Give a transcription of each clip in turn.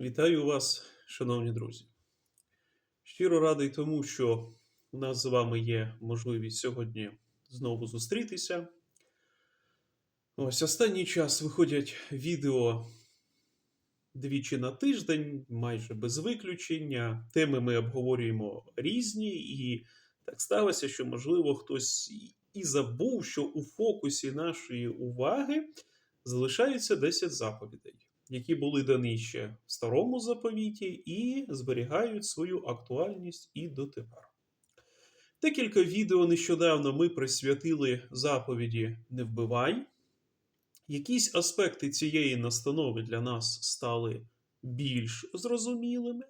Вітаю вас, шановні друзі. Щиро радий тому, що у нас з вами є можливість сьогодні знову зустрітися. Ось останній час виходять відео двічі на тиждень, майже без виключення. Теми ми обговорюємо різні, і так сталося, що, можливо, хтось і забув, що у фокусі нашої уваги залишаються 10 заповідей які були дані ще в старому заповіті, і зберігають свою актуальність і дотепер. Декілька відео нещодавно ми присвятили заповіді Не вбивай. Якісь аспекти цієї настанови для нас стали більш зрозумілими,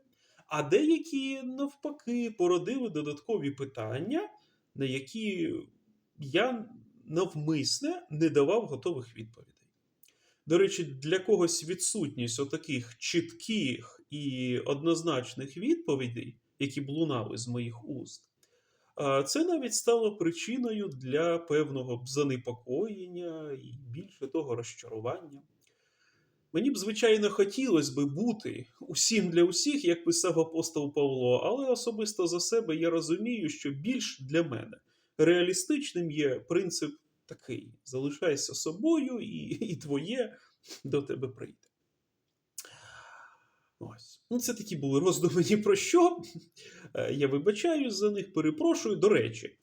а деякі, навпаки, породили додаткові питання, на які я навмисне не давав готових відповідей. До речі, для когось відсутність отаких чітких і однозначних відповідей, які б лунали з моїх уст, це навіть стало причиною для певного б занепокоєння і більше того розчарування. Мені б, звичайно, хотілося би бути усім для усіх, як писав апостол Павло, але особисто за себе я розумію, що більш для мене реалістичним є принцип такий: залишайся собою, і, і твоє до тебе прийде. Ось. Ну, це такі були роздуми ні про що. Е, Я вибачаюсь за них, перепрошую. До речі,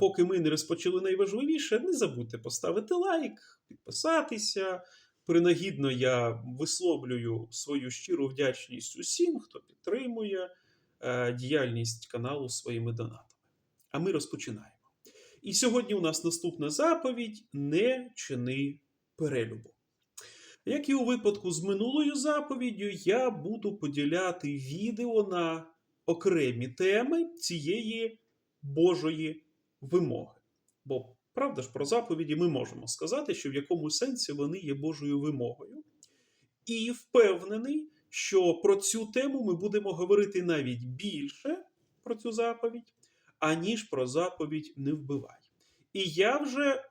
поки ми не розпочали найважливіше, не забудьте поставити лайк, підписатися. Принагідно я висловлюю свою щиру вдячність усім, хто підтримує е, діяльність каналу своїми донатами. А ми розпочинаємо. І сьогодні у нас наступна заповідь: не чини перелюбу. Як і у випадку з минулою заповіддю, я буду поділяти відео на окремі теми цієї Божої вимоги. Бо, правда ж, про заповіді ми можемо сказати, що в якому сенсі вони є Божою вимогою. І впевнений, що про цю тему ми будемо говорити навіть більше про цю заповідь, аніж про заповідь не вбивай. І я вже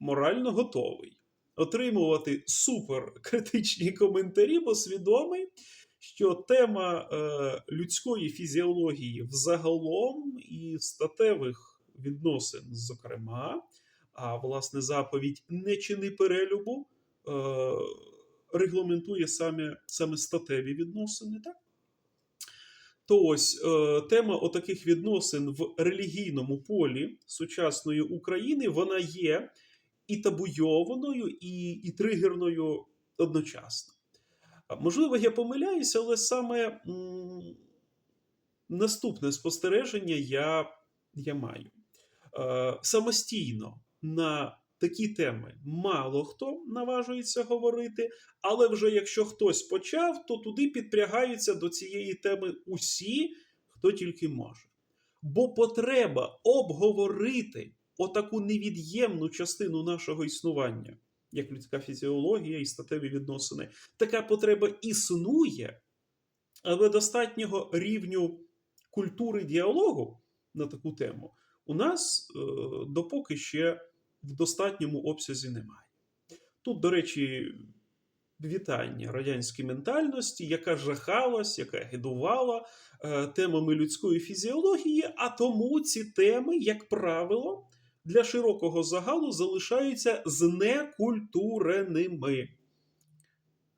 морально готовий отримувати суперкритичні коментарі, бо свідомий, що тема е, людської фізіології взагалом і статевих відносин, зокрема, а власне заповідь не чини перелюбу, е, регламентує саме, саме статеві відносини. так? То ось е, тема отаких відносин в релігійному полі сучасної України вона є і табуйованою, і, і тригерною одночасно. Можливо, я помиляюся, але саме м, наступне спостереження я, я маю. Е, самостійно на такі теми мало хто наважується говорити, але вже якщо хтось почав, то туди підпрягаються до цієї теми усі, хто тільки може. Бо потреба обговорити отаку невід'ємну частину нашого існування, як людська фізіологія і статеві відносини, така потреба існує, але достатнього рівню культури діалогу на таку тему у нас е, допоки ще в достатньому обсязі немає. Тут, до речі, вітання радянській ментальності, яка жахалась, яка гидувала е, темами людської фізіології, а тому ці теми, як правило, для широкого загалу залишаються знекультуреними.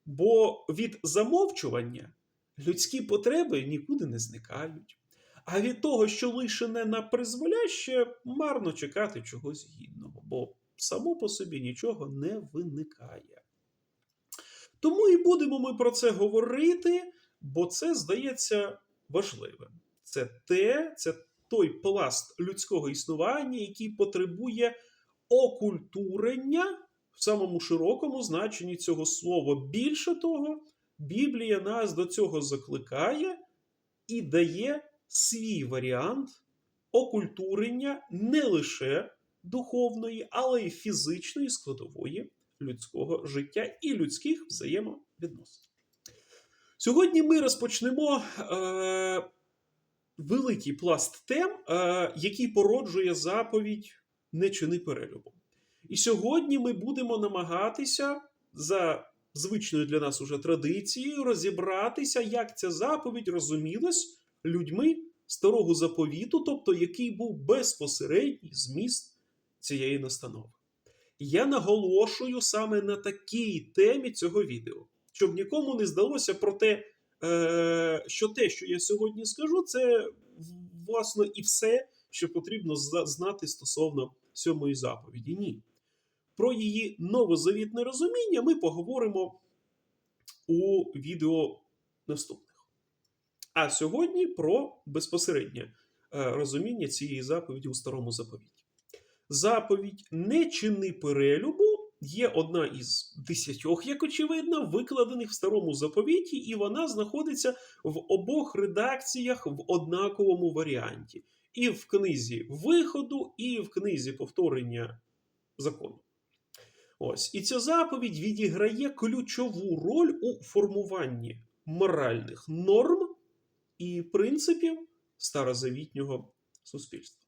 Бо від замовчування людські потреби нікуди не зникають. А від того, що лишене на призволяще, марно чекати чогось гідного, бо само по собі нічого не виникає. Тому і будемо ми про це говорити, бо це здається важливим. Це те, це той пласт людського існування, який потребує окультурення в самому широкому значенні цього слова. Більше того, Біблія нас до цього закликає і дає свій варіант окультурення не лише духовної, але й фізичної складової людського життя і людських взаємовідносин. Сьогодні ми розпочнемо е, великий пласт тем, е, який породжує заповідь не чини перелюбу. І сьогодні ми будемо намагатися за звичною для нас уже традицією розібратися, як ця заповідь розумілась людьми старого заповіту, тобто який був безпосередній зміст цієї настанови. Я наголошую саме на такій темі цього відео, щоб нікому не здалося про те, е, що те, що я сьогодні скажу, це власне і все, що потрібно зна- знати стосовно сьомої заповіді. Ні. Про її новозавітне розуміння ми поговоримо у відео наступних. А сьогодні про безпосереднє е, розуміння цієї заповіді у старому заповіті. Заповідь не чини перелюбу є одна із десятьох, як очевидно, викладених в старому заповіті, і вона знаходиться в обох редакціях в однаковому варіанті. І в книзі виходу, і в книзі повторення закону. Ось. І ця заповідь відіграє ключову роль у формуванні моральних норм і принципів старозавітнього суспільства.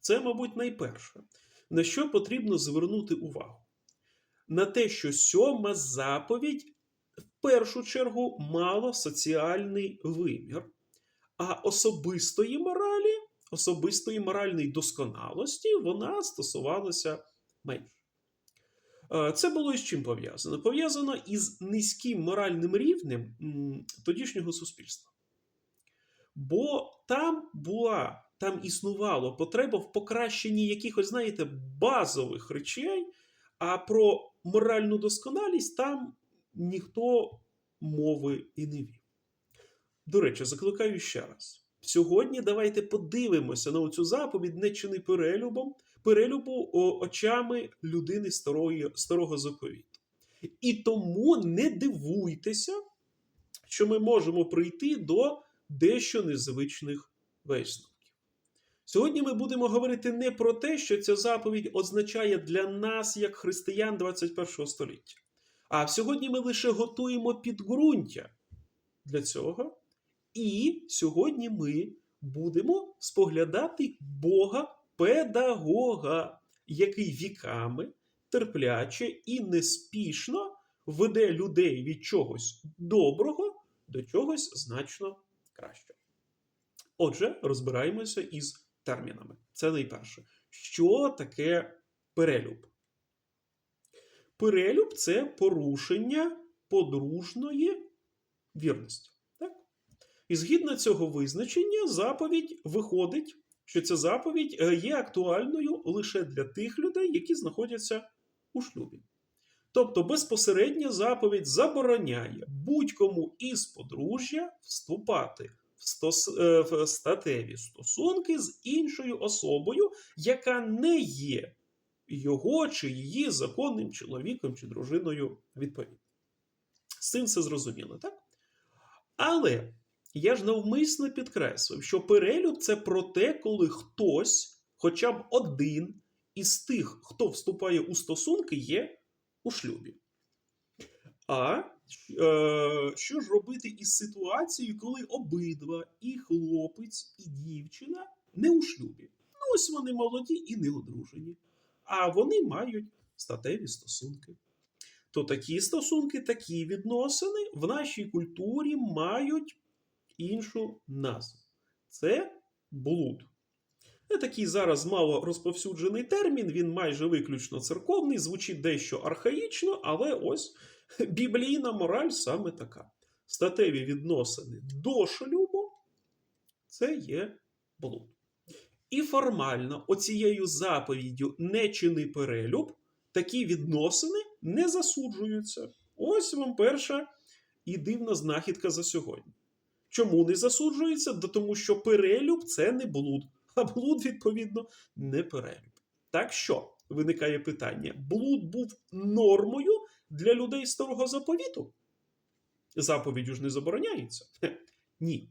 Це, мабуть, найперше, на що потрібно звернути увагу. На те, що сьома заповідь в першу чергу мала соціальний вимір, а особистої моралі, особистої моральної досконалості вона стосувалася менше. Е, Це було із чим пов'язано? Пов'язано із низьким моральним рівнем тодішнього суспільства. Бо там була, там існувала потреба в покращенні якихось, знаєте, базових речей, а про моральну досконалість там ніхто мови і не вів. До речі, закликаю ще раз. Сьогодні давайте подивимося на цю заповідь не чини перелюбом, перелюбу очами людини старої, старого заповіту. І тому не дивуйтеся, що ми можемо прийти до дещо незвичних висновків. Сьогодні ми будемо говорити не про те, що ця заповідь означає для нас як християн 21 століття. А сьогодні ми лише готуємо підґрунтя для цього. І сьогодні ми будемо споглядати Бога педагога, який віками терпляче і неспішно веде людей від чогось доброго до чогось значно кращого. Отже, розбираємося із термінами. Це найперше. Що таке перелюб? Перелюб це порушення подружної вірності. Так? І згідно цього визначення, заповідь виходить, що ця заповідь е, є актуальною лише для тих людей, які знаходяться у шлюбі. Тобто безпосередня заповідь забороняє будь-кому із подружжя вступати в, стос... е, в статеві стосунки з іншою особою, яка не є його чи її законним чоловіком чи дружиною відповідно. З цим все зрозуміло, так? Але я ж навмисно підкреслив, що перелюб це про те, коли хтось, хоча б один із тих, хто вступає у стосунки, є у шлюбі. А е, що ж робити із ситуацією, коли обидва, і хлопець, і дівчина не у шлюбі? Ну, ось вони молоді і не одружені, а вони мають статеві стосунки. То такі стосунки, такі відносини в нашій культурі мають іншу назву. Це блуд. Це такий зараз мало розповсюджений термін, він майже виключно церковний, звучить дещо архаїчно, але ось біблійна мораль саме така. Статеві відносини до шлюбу це є блуд. І формально оцією заповіддю не чини перелюб, такі відносини не засуджуються. Ось вам перша і дивна знахідка за сьогодні. Чому не засуджується? Да тому що перелюб це не блуд, а блуд, відповідно, не перелюб. Так що виникає питання: блуд був нормою для людей старого заповіту? Заповіддю ж не забороняється? Хе, Ні.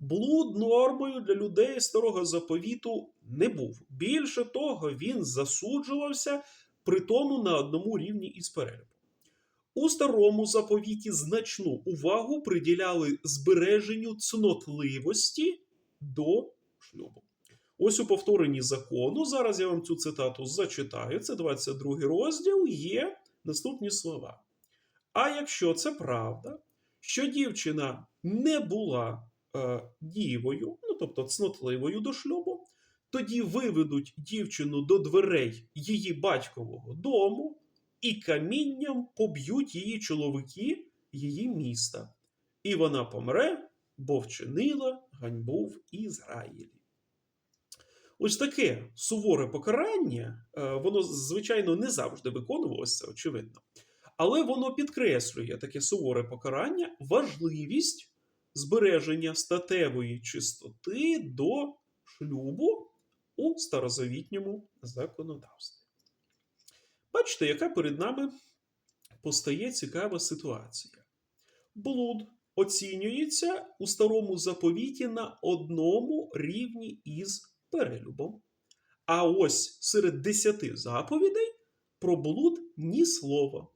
Блуд нормою для людей старого заповіту не був. Більше того, він засуджувався при тому на одному рівні із перелюбом. У старому заповіті значну увагу приділяли збереженню цнотливості до шлюбу. Ось у повторенні закону, зараз я вам цю цитату зачитаю, це 22 розділ, є наступні слова. А якщо це правда, що дівчина не була е, дівою, ну тобто цнотливою до шлюбу, тоді виведуть дівчину до дверей її батькового дому і камінням поб'ють її чоловіки її міста. І вона помре, бо вчинила ганьбу в Ізраїлі. Ось таке суворе покарання, е, воно, звичайно, не завжди виконувалося, очевидно. Але воно підкреслює таке суворе покарання важливість збереження статевої чистоти до шлюбу у старозавітньому законодавстві. Бачите, яка перед нами постає цікава ситуація. Блуд оцінюється у старому заповіті на одному рівні із перелюбом. А ось серед десяти заповідей про блуд ні слова.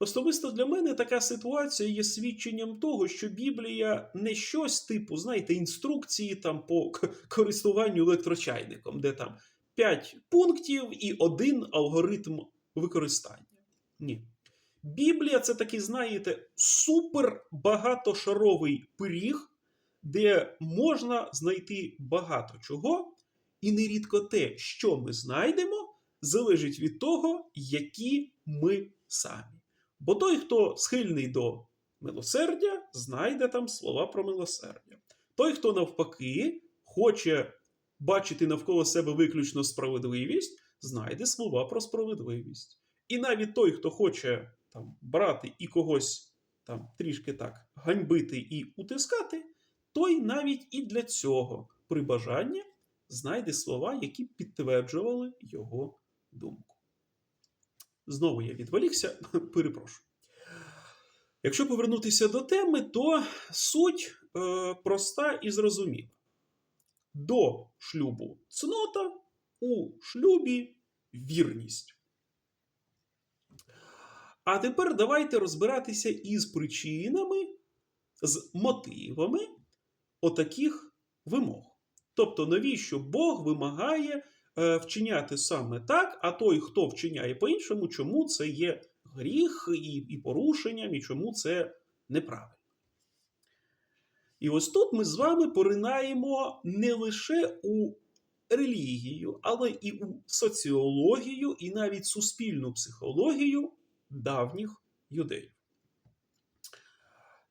Особисто для мене така ситуація є свідченням того, що Біблія не щось типу, знаєте, інструкції там по користуванню електрочайником, де там 5 пунктів і один алгоритм використання. Ні. Біблія це такий, знаєте, супер багатошаровий пиріг, де можна знайти багато чого, і нерідко те, що ми знайдемо, залежить від того, які ми самі. Бо той, хто схильний до милосердя, знайде там слова про милосердя. Той, хто навпаки хоче бачити навколо себе виключно справедливість, знайде слова про справедливість. І навіть той, хто хоче там, брати і когось там трішки так ганьбити і утискати, той навіть і для цього при бажанні знайде слова, які підтверджували його думку. Знову я відволікся, перепрошую. Якщо повернутися до теми, то суть е, проста і зрозуміла. До шлюбу цнота, у шлюбі вірність. А тепер давайте розбиратися із причинами, з мотивами отаких вимог. Тобто, навіщо Бог вимагає е, вчиняти саме так, а той, хто вчиняє по-іншому, чому це є гріх і, і порушенням, і чому це неправильно. І ось тут ми з вами поринаємо не лише у релігію, але і у соціологію, і навіть суспільну психологію давніх юдеїв.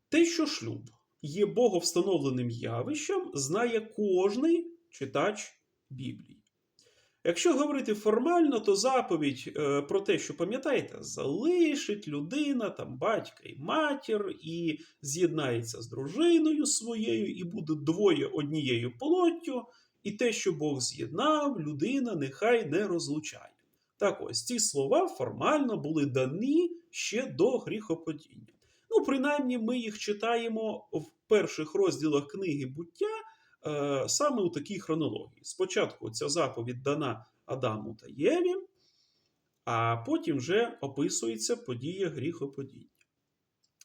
Те, що шлюб є боговстановленим явищем, знає кожний читач Біблії. Якщо говорити формально, то заповідь е, про те, що пам'ятаєте, залишить людина, там батька і матір, і з'єднається з дружиною своєю, і буде двоє однією плоттю, і те, що Бог з'єднав, людина нехай не розлучає. Так ось ці слова формально були дані ще до гріхопадіння. Ну, принаймні, ми їх читаємо в перших розділах книги буття е, саме у такій хронології. Спочатку ця заповідь дана Адаму та Єві, а потім вже описується подія гріхопадіння.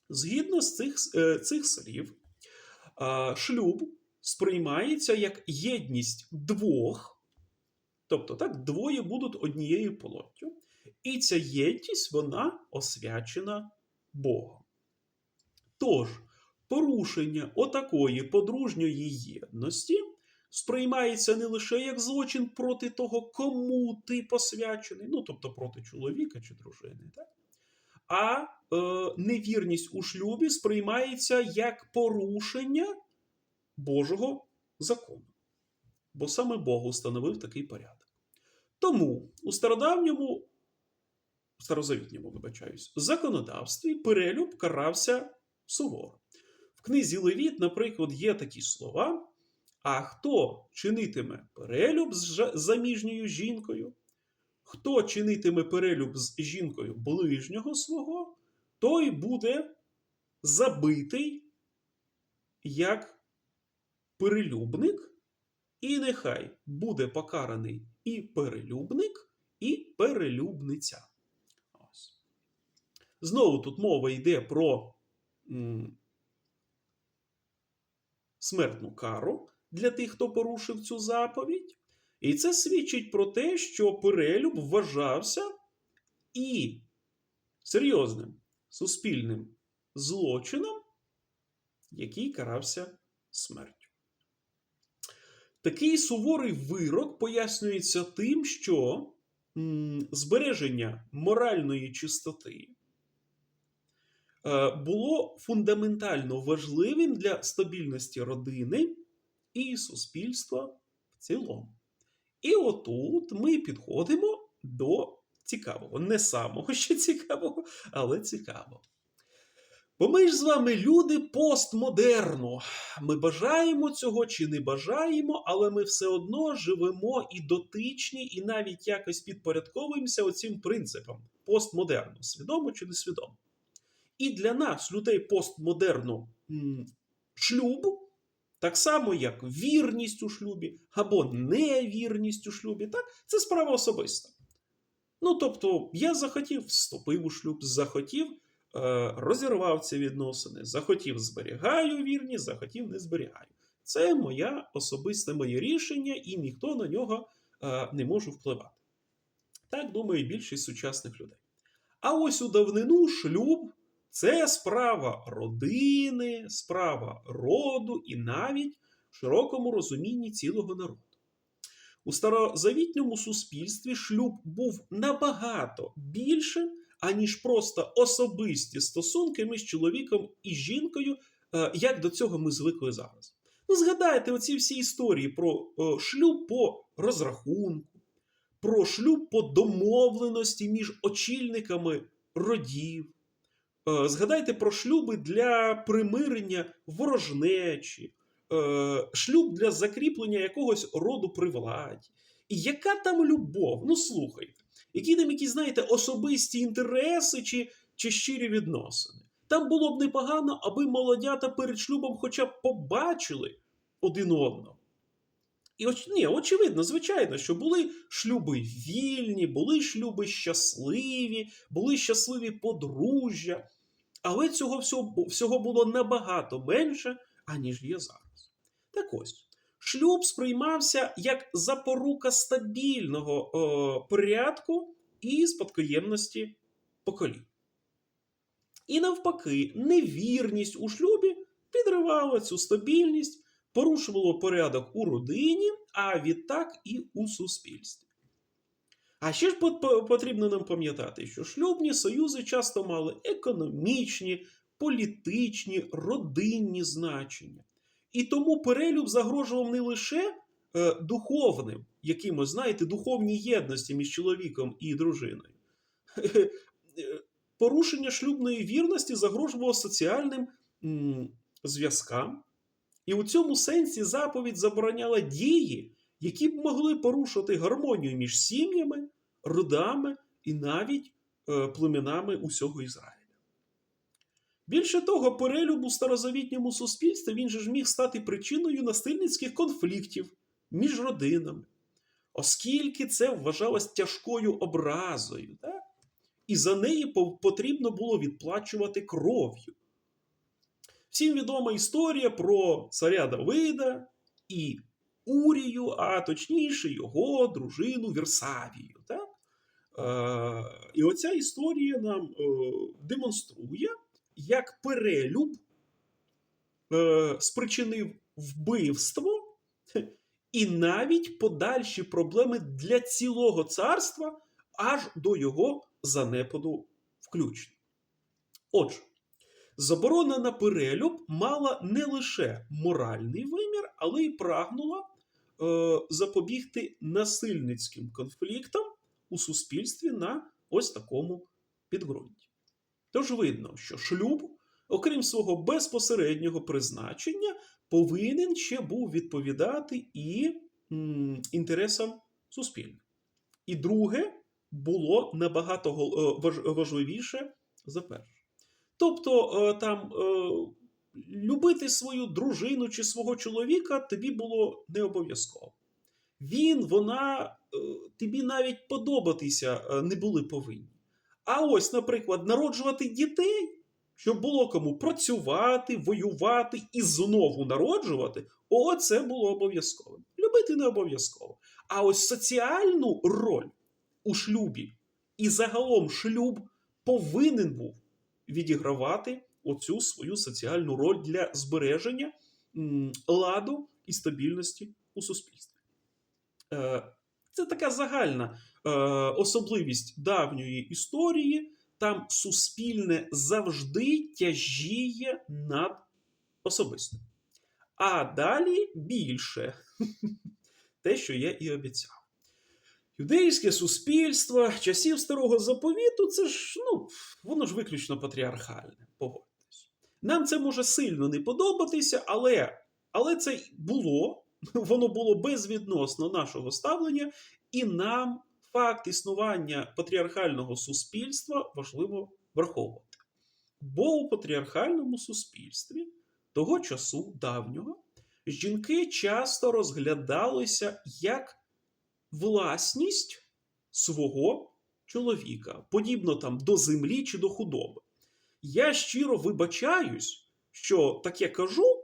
Згідно з цих, е, цих слів, е, шлюб сприймається як єдність двох. Тобто, так, двоє будуть однією плоттю. І ця єдність, вона освячена Богом. Тож, порушення отакої подружньої єдності сприймається не лише як злочин проти того, кому ти посвячений, ну тобто проти чоловіка чи дружини, так? а е, невірність у шлюбі сприймається як порушення Божого закону. Бо саме Бог установив такий порядок. Тому у стародавньому, старозавітньому, вибачаюсь, законодавстві перелюб карався суворо. В книзі Левіт, наприклад, є такі слова. А хто чинитиме перелюб з заміжньою жінкою, хто чинитиме перелюб з жінкою ближнього свого, той буде забитий як перелюбник, і нехай буде покараний і перелюбник, і перелюбниця. Знову тут мова йде про смертну кару для тих, хто порушив цю заповідь. І це свідчить про те, що перелюб вважався і серйозним суспільним злочином, який карався смертю. Такий суворий вирок пояснюється тим, що збереження моральної чистоти було фундаментально важливим для стабільності родини і суспільства в цілому. І отут ми підходимо до цікавого, не самого ще цікавого, але цікавого. Бо ми ж з вами люди постмодерну. Ми бажаємо цього чи не бажаємо, але ми все одно живемо і дотичні, і навіть якось підпорядковуємося оцим принципам постмодерну, свідомо чи несвідомо. І для нас, людей постмодерну, шлюб, так само як вірність у шлюбі або невірність у шлюбі, так, це справа особиста. Ну, тобто, я захотів, вступив у шлюб, захотів, е, розірвав ці відносини, захотів, зберігаю вірність, захотів, не зберігаю. Це моя особисте моє рішення, і ніхто на нього е, не може впливати. Так думає більшість сучасних людей. А ось у давнину шлюб це справа родини, справа роду і навіть в широкому розумінні цілого народу. У старозавітньому суспільстві шлюб був набагато більшим, аніж просто особисті стосунки між чоловіком і жінкою, е, як до цього ми звикли зараз. Ну, згадайте оці всі історії про е, шлюб по розрахунку, про шлюб по домовленості між очільниками родів. Е, Згадайте про шлюби для примирення ворожнечі, е, шлюб для закріплення якогось роду при владі. І яка там любов? Ну слухайте, які там якісь, знаєте, особисті інтереси чи, чи щирі відносини. Там було б непогано, аби молодята перед шлюбом хоча б побачили один одного. І оч... ні, очевидно, звичайно, що були шлюби вільні, були шлюби щасливі, були щасливі подружжя, але цього всього, всього було набагато менше, аніж є зараз. Так ось, шлюб сприймався як запорука стабільного о, порядку і спадкоємності поколінь. І навпаки, невірність у шлюбі підривала цю стабільність, порушувало порядок у родині, а відтак і у суспільстві. А ще ж потрібно нам пам'ятати, що шлюбні союзи часто мали економічні, політичні, родинні значення. І тому перелюб загрожував не лише е, духовним, якимось, знаєте, духовній єдності між чоловіком і дружиною. Порушення шлюбної вірності загрожувало соціальним зв'язкам. І у цьому сенсі заповідь забороняла дії, які б могли порушити гармонію між сім'ями, родами і навіть е, племенами усього Ізраїля. Більше того, перелюб у старозавітньому суспільстві він же ж міг стати причиною насильницьких конфліктів між родинами, оскільки це вважалось тяжкою образою, так? і за неї потрібно було відплачувати кров'ю. Всім відома історія про царя Давида і Урію, а точніше, його дружину Вірсавію. Так? Е, і оця історія нам е, демонструє, як перелюб е, спричинив вбивство і навіть подальші проблеми для цілого царства аж до його занепаду включно. Отже, заборона на перелюб мала не лише моральний вимір, але й прагнула е, запобігти насильницьким конфліктам у суспільстві на ось такому підґрунті. Тож видно, що шлюб, окрім свого безпосереднього призначення, повинен ще був відповідати і м, інтересам суспільним. І друге було набагато важливіше за перше. Тобто, е, там е, любити свою дружину чи свого чоловіка тобі було не обов'язково. Він, вона е, тобі навіть подобатися не були повинні. А ось, наприклад, народжувати дітей, щоб було кому працювати, воювати і знову народжувати, о, це було обов'язковим. Любити не обов'язково. А ось соціальну роль у шлюбі і загалом шлюб повинен був відігравати оцю свою соціальну роль для збереження ладу і стабільності у суспільстві. Е, Це така загальна е, особливість давньої історії. Там суспільне завжди тяжіє над особистим. А далі більше те, що я і обіцяв. Юдейське суспільство часів старого заповіту, це ж ну, воно ж виключно патріархальне, погодьтесь. Нам це може сильно не подобатися, але, але це було, воно було безвідносно нашого ставлення, і нам факт існування патріархального суспільства важливо враховувати. Бо у патріархальному суспільстві того часу давнього жінки часто розглядалися як власність свого чоловіка, подібно там до землі чи до худоби. Я щиро вибачаюсь, що таке кажу,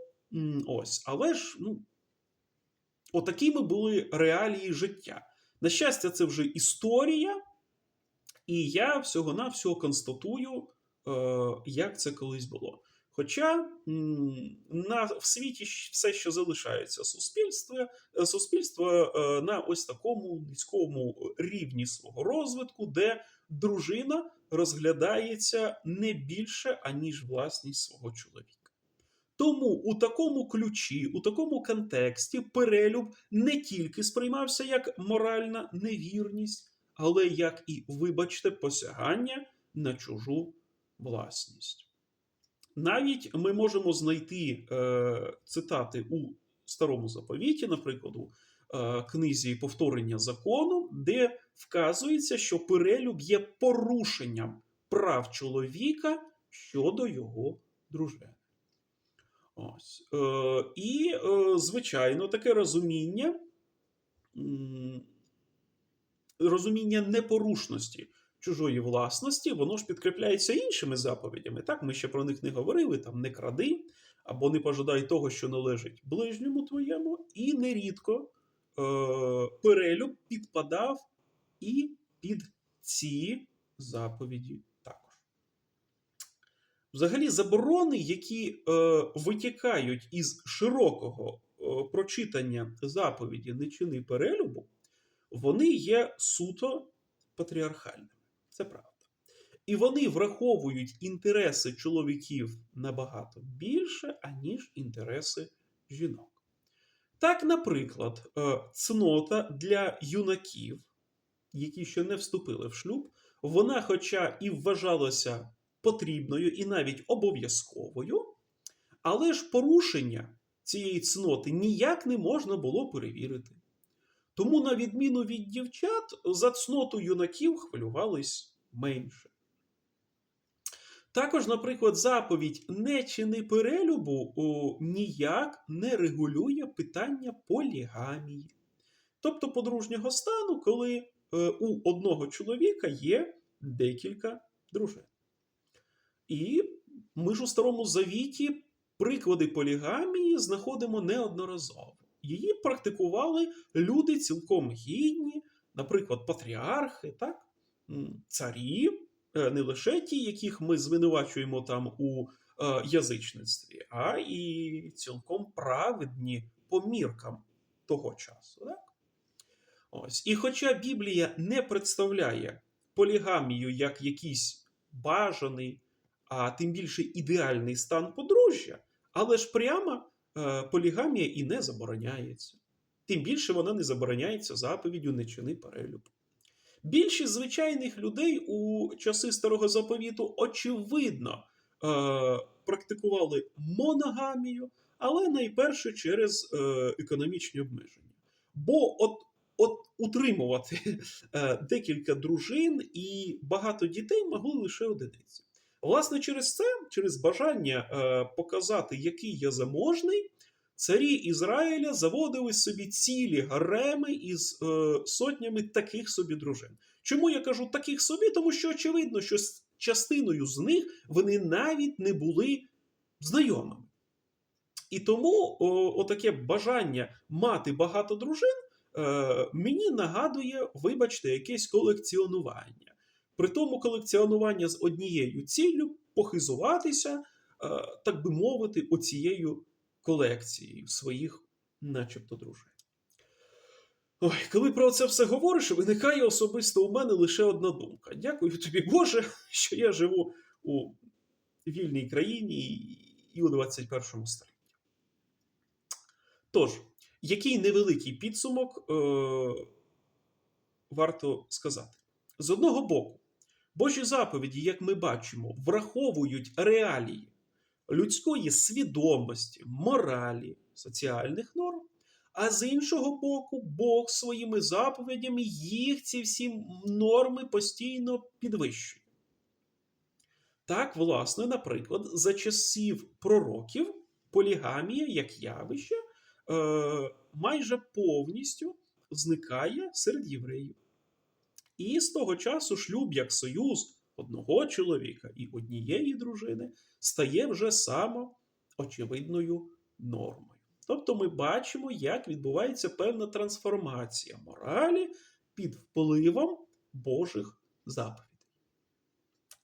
ось, але ж, ну, отакими були реалії життя. На щастя, це вже історія, і я всього-навсього констатую, е, як це колись було. Хоча на, в світі все, що залишається суспільство, е, суспільство е, на ось такому низькому рівні свого розвитку, де дружина розглядається не більше, аніж власність свого чоловіка. Тому у такому ключі, у такому контексті перелюб не тільки сприймався як моральна невірність, але як і, вибачте, посягання на чужу власність. Навіть ми можемо знайти е, цитати у старому заповіті, наприклад, у е, книзі повторення закону, де вказується, що перелюб є порушенням прав чоловіка щодо його дружини. Ось. Е, і, е, звичайно, таке розуміння, розуміння непорушності чужої власності, воно ж підкріпляється іншими заповідями. Так, ми ще про них не говорили: там не кради, або не пожадай того, що належить ближньому твоєму, і нерідко е, перелюб підпадав і під ці заповіді. Взагалі, заборони, які е, витікають із широкого е, прочитання заповіді не чини перелюбу, вони є суто патріархальними. Це правда. І вони враховують інтереси чоловіків набагато більше, аніж інтереси жінок. Так, наприклад, е, цнота для юнаків, які ще не вступили в шлюб, вона, хоча і вважалася потрібною і навіть обов'язковою, але ж порушення цієї цноти ніяк не можна було перевірити. Тому, на відміну від дівчат, за цноту юнаків хвилювались менше. Також, наприклад, заповідь не чини перелюбу о, ніяк не регулює питання полігамії, тобто подружнього стану, коли е, у одного чоловіка є декілька дружин. І ми ж у Старому Завіті приклади полігамії знаходимо неодноразово. Її практикували люди цілком гідні, наприклад, патріархи, так? царі, е, не лише ті, яких ми звинувачуємо там у е, язичництві, а і цілком праведні по міркам того часу. Так? Ось. І хоча Біблія не представляє полігамію як якийсь бажаний, а тим більше ідеальний стан подружжя, але ж прямо полігамія і не забороняється. Тим більше вона не забороняється заповіддю не чини перелюб. Більшість звичайних людей у часи старого заповіту, очевидно, е, практикували моногамію, але найперше через е, економічні обмеження. Бо от, от утримувати е, декілька дружин і багато дітей могли лише одиниці. Власне, через це, через бажання е, показати, який я заможний, царі Ізраїля заводили собі цілі гареми із е, сотнями таких собі дружин. Чому я кажу таких собі? Тому що очевидно, що з частиною з них вони навіть не були знайомими. І тому о, отаке бажання мати багато дружин е, мені нагадує, вибачте, якесь колекціонування. При тому колекціонування з однією ціллю похизуватися, е, так би мовити, оцією колекцією своїх, начебто, дружин. Ой, коли про це все говориш, виникає особисто у мене лише одна думка. Дякую тобі, Боже, що я живу у вільній країні і у 21 столітті. Тож, який невеликий підсумок е- варто сказати? З одного боку, Божі заповіді, як ми бачимо, враховують реалії людської свідомості, моралі, соціальних норм. А з іншого боку, Бог своїми заповідями їх ці всі норми постійно підвищує. Так, власне, наприклад, за часів пророків полігамія як явище е, майже повністю зникає серед євреїв. І з того часу шлюб як союз одного чоловіка і однієї дружини стає вже самоочевидною нормою. Тобто ми бачимо, як відбувається певна трансформація моралі під впливом Божих заповідей.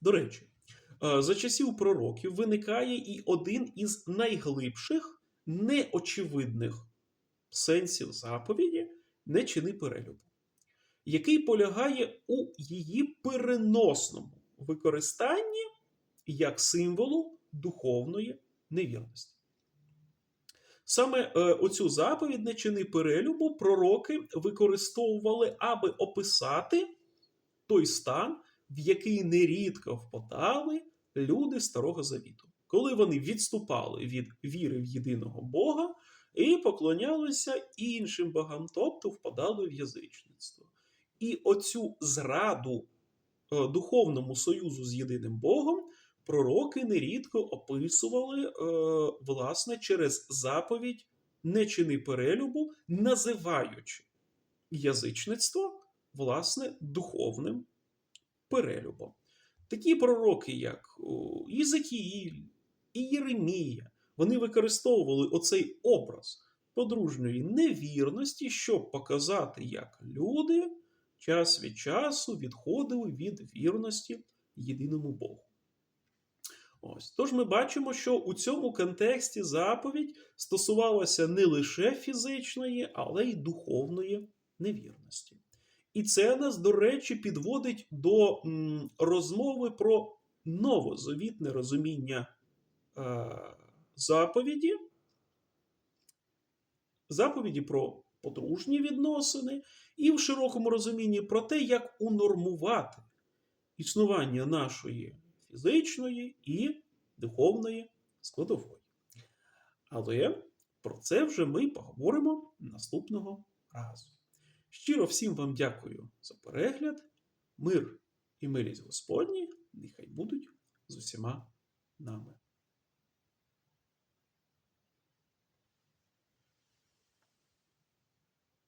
До речі, е, за часів пророків виникає і один із найглибших, неочевидних сенсів заповіді не чини перелюбу, який полягає у її переносному використанні як символу духовної невірності. Саме е, оцю заповідь не чини перелюбу пророки використовували, аби описати той стан, в який нерідко впадали люди Старого Завіту, коли вони відступали від віри в єдиного Бога і поклонялися іншим богам, тобто впадали в язичництво. І оцю зраду е, духовному союзу з єдиним Богом пророки нерідко описували, е, власне, через заповідь не чини перелюбу, називаючи язичництво, власне, духовним перелюбом. Такі пророки, як Єзекіїль і Єремія, вони використовували оцей образ подружньої невірності, щоб показати, як люди час від часу відходили від вірності єдиному Богу. Ось. Тож ми бачимо, що у цьому контексті заповідь стосувалася не лише фізичної, але й духовної невірності. І це нас, до речі, підводить до м, розмови про новозавітне розуміння е, заповіді, заповіді про подружні відносини, і в широкому розумінні про те, як унормувати існування нашої фізичної і духовної складової. Але про це вже ми поговоримо наступного разу. Щиро всім вам дякую за перегляд. Мир і милість Господні, нехай будуть з усіма нами.